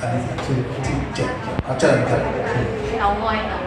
อันนี้คือที่เจ็ดเอาเจริญครับเตางอยเตา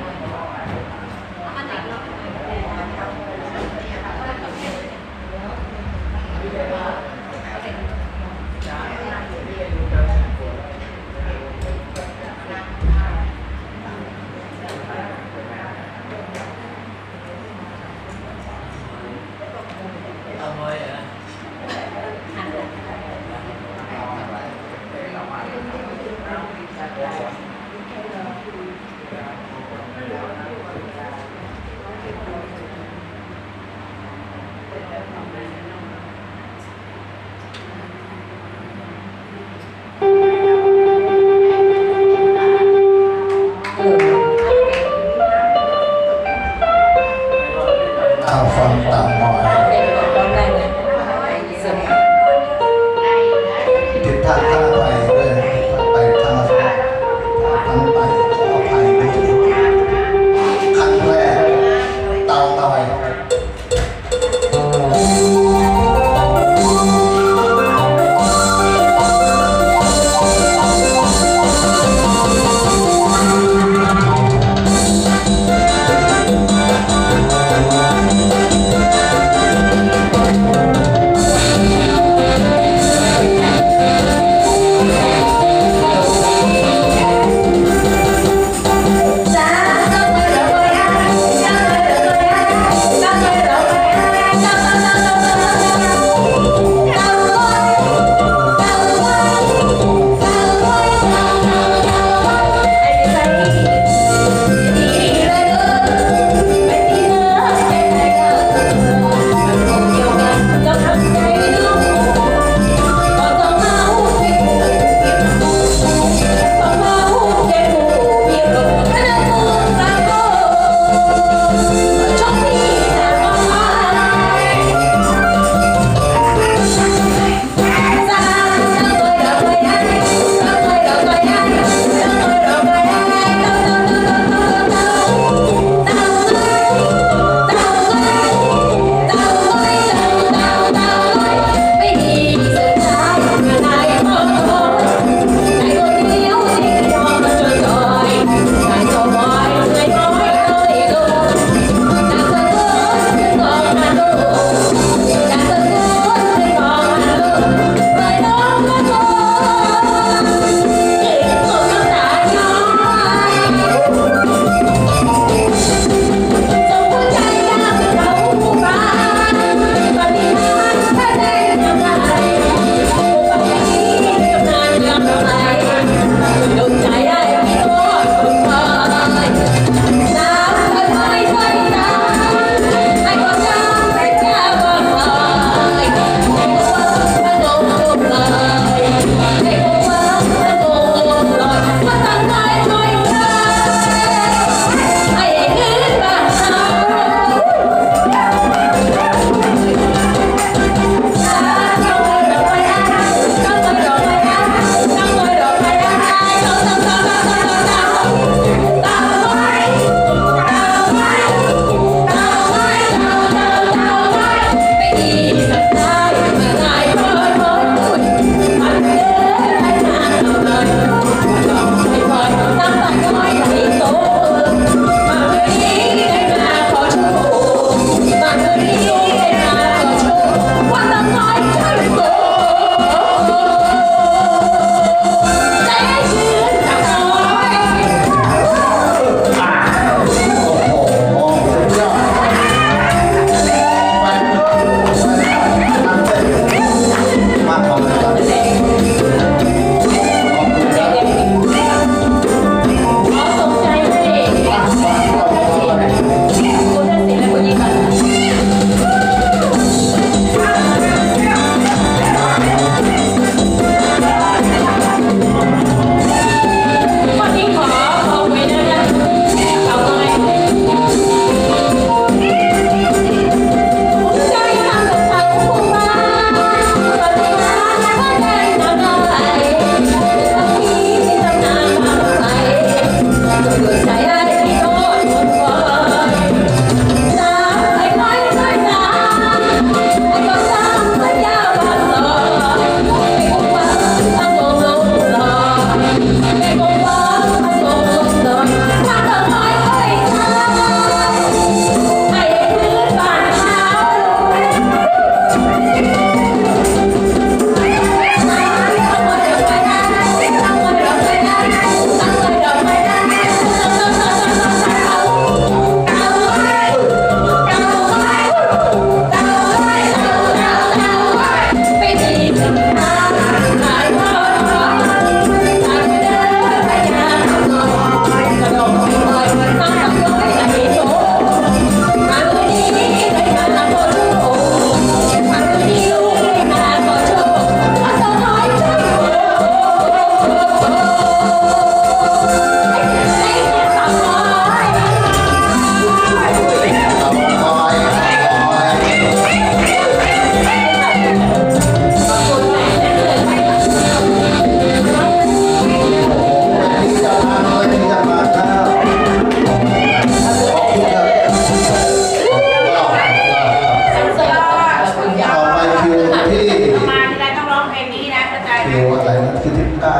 ฟิลอะไรนะคือที่เก้า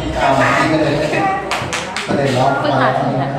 ที่เก้าเมื่อกี้ก็เลยก็เลยร้อกมาหาถึงนะ